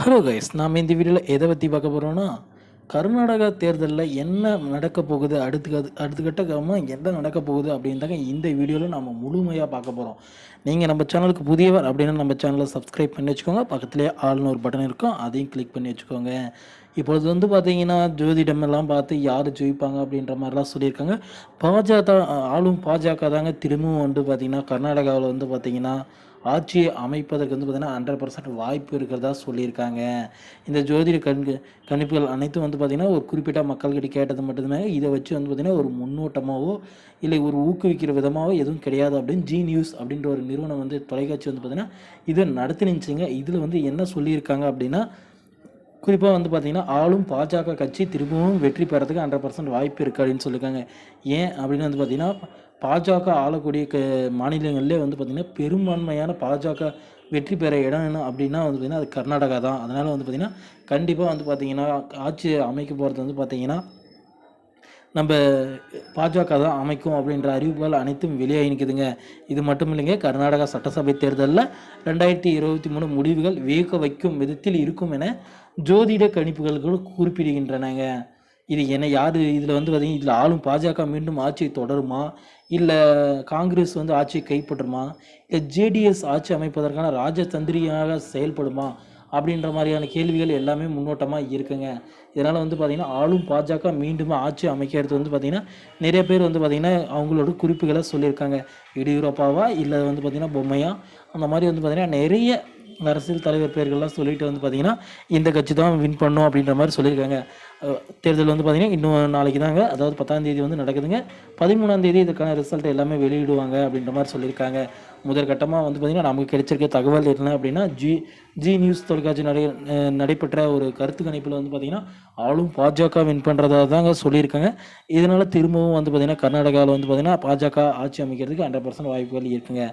Hello guys நாம் இந்த வீடியோவில் எதை பற்றி பார்க்க போகிறோன்னா கர்நாடகா தேர்தலில் என்ன நடக்க போகுது அடுத்து அடுத்த கட்டமாக என்ன நடக்க போகுது அப்படின்னு தாங்க இந்த வீடியோவில் நம்ம முழுமையாக பார்க்க போகிறோம் நீங்கள் நம்ம சேனலுக்கு புதியவர் அப்படின்னா நம்ம சேனலை சப்ஸ்கிரைப் பண்ணி வச்சுக்கோங்க. பக்கத்துலேயே ஆள்னு ஒரு பட்டன் இருக்கும் அதையும் கிளிக் பண்ணி வச்சுக்கோங்க. இப்பொழுது வந்து பார்த்தீங்கன்னா ஜோதிடம் எல்லாம் பார்த்து யார் ஜெயிப்பாங்க அப்படின்ற மாதிரிலாம் சொல்லியிருக்காங்க. பாஜக ஆளும் பாஜக தாங்க திரும்பவும் வந்து பார்த்திங்கன்னா கர்நாடகாவில் வந்து பார்த்திங்கன்னா ஆட்சியை அமைப்பதற்கு வந்து பார்த்திங்கன்னா ஹண்ட்ரட் பர்சன்ட் வாய்ப்பு இருக்கிறதா சொல்லியிருக்காங்க. இந்த ஜோதிட கண்கு கணிப்புகள் அனைத்தும் வந்து பார்த்திங்கன்னா ஒரு குறிப்பிட்ட மக்கள்கிட்ட கேட்டது மட்டுமே இதை வச்சு வந்து பார்த்திங்கன்னா ஒரு முன்னோட்டமாகவோ இல்லை ஒரு ஊக்குவிக்கிற விதமாகவோ எதுவும் கிடையாது அப்படின்னு ஜி நியூஸ் அப்படின்ற ஒரு நிறுவனம் வந்து தொலைக்காட்சி வந்து பார்த்திங்கன்னா இதை நடத்தினுச்சுங்க. இதில் வந்து என்ன சொல்லியிருக்காங்க அப்படின்னா குறிப்பாக வந்து பார்த்திங்கன்னா ஆளும் பாஜக கட்சி திரும்பவும் வெற்றி பெறதுக்கு ஹண்ட்ரட் பர்சன்ட் வாய்ப்பு இருக்குது அப்படின்னு சொல்லியிருக்காங்க. ஏன் அப்படின்னு வந்து பார்த்திங்கன்னா பாஜக ஆளக்கூடிய க மாநிலங்கள்லேயே வந்து பார்த்திங்கன்னா பெரும்பான்மையான பாஜக வெற்றி பெற இடம் என்ன அப்படின்னா வந்து பார்த்திங்கன்னா அது கர்நாடகா தான். அதனால் வந்து பார்த்திங்கன்னா கண்டிப்பாக வந்து பார்த்திங்கன்னா ஆட்சி அமைக்க போகிறது வந்து பார்த்திங்கன்னா நம்ம பாஜக தான் அமைக்கும் அப்படின்ற அறிவிப்புகள் அனைத்தும் வெளியாகி நிற்குதுங்க இது மட்டும் இல்லைங்க கர்நாடகா சட்டசபை தேர்தலில் ரெண்டாயிரத்தி இருபத்தி மூணு முடிவுகள் வியக்க வைக்கும் விதத்தில் இருக்கும் என ஜோதிட கணிப்புகள் கூட குறிப்பிடுகின்றனங்க. இது என்ன யார் இதில் வந்து பார்த்திங்கன்னா இதில் ஆளும் பாஜக மீண்டும் ஆட்சியை தொடருமா? இல்லை காங்கிரஸ் வந்து ஆட்சியை கைப்பற்றுமா? இல்லை ஜேடிஎஸ் ஆட்சி அமைப்பதற்கான ராஜதந்திரியாக செயல்படுமா? அப்படின்ற மாதிரியான கேள்விகள் எல்லாமே முன்னோட்டமாக இருக்குங்க. இதனால் வந்து பார்த்திங்கன்னா ஆளும் பாஜக மீண்டும் ஆட்சி அமைக்கிறது வந்து பார்த்திங்கன்னா நிறைய பேர் வந்து பார்த்திங்கன்னா அவங்களோட குறிப்புகளை சொல்லியிருக்காங்க. எடியூரப்பாவா இல்லை வந்து பார்த்திங்கன்னா பொம்மையா? அந்த மாதிரி வந்து பார்த்திங்கன்னா நிறைய அரசியல் தலைவர் பேர்கள்லாம் சொல்லிட்டு வந்து பார்த்தீங்கன்னா இந்த கட்சி தான் வின் பண்ணும் அப்படின்ற மாதிரி சொல்லியிருக்காங்க. தேர்தல் வந்து பார்த்திங்கன்னா இன்னும் நாளைக்கு தாங்க அதாவது பத்தாம் தேதி வந்து நடக்குதுங்க. பதிமூணாம் தேதி இதுக்கான ரிசல்ட் எல்லாமே வெளியிடுவாங்க அப்படின்ற மாதிரி சொல்லியிருக்காங்க. முதற்கட்டமாக வந்து பார்த்திங்கன்னா நமக்கு கிடைச்சிருக்க தகவல் என்ன அப்படின்னா ஜி ஜி நியூஸ் தொலைக்காட்சி நடை நடைபெற்ற ஒரு கருத்து கணிப்பில் வந்து பார்த்திங்கன்னா ஆளும் பாஜக வின் பண்ணுறதா தாங்க சொல்லியிருக்காங்க. இதனால் திரும்பவும் வந்து பார்த்திங்கன்னா கர்நாடகாவில் வந்து பார்த்திங்கன்னா பாஜக ஆட்சி அமைக்கிறதுக்கு ஹண்ட்ரட் பர்சன்ட் வாய்ப்புகள் இருக்குங்க.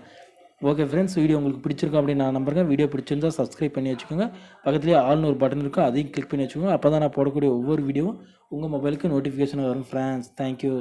ஓகே ஃப்ரெண்ட்ஸ் வீடியோ உங்களுக்கு பிடிச்சிருக்கோம் அப்படின்னு நான் நம்புறேன் வீடியோ பிடிச்சிருந்தா சப்ஸ்கிரைப் பண்ணி வச்சுக்கோங்க. பக்கத்துலேயே ஆல்னு ஒரு பட்டன் இருக்கும் அதையும் கிளிக் பண்ணி வச்சுக்கோங்க. அப்போ தான் நான் போடக்கூடிய ஒவ்வொரு வீடியோவும் உங்கள் மொபைலுக்கு நோட்டிஃபிகேஷன் வரும் ஃப்ரெண்ட்ஸ் தேங்க்யூ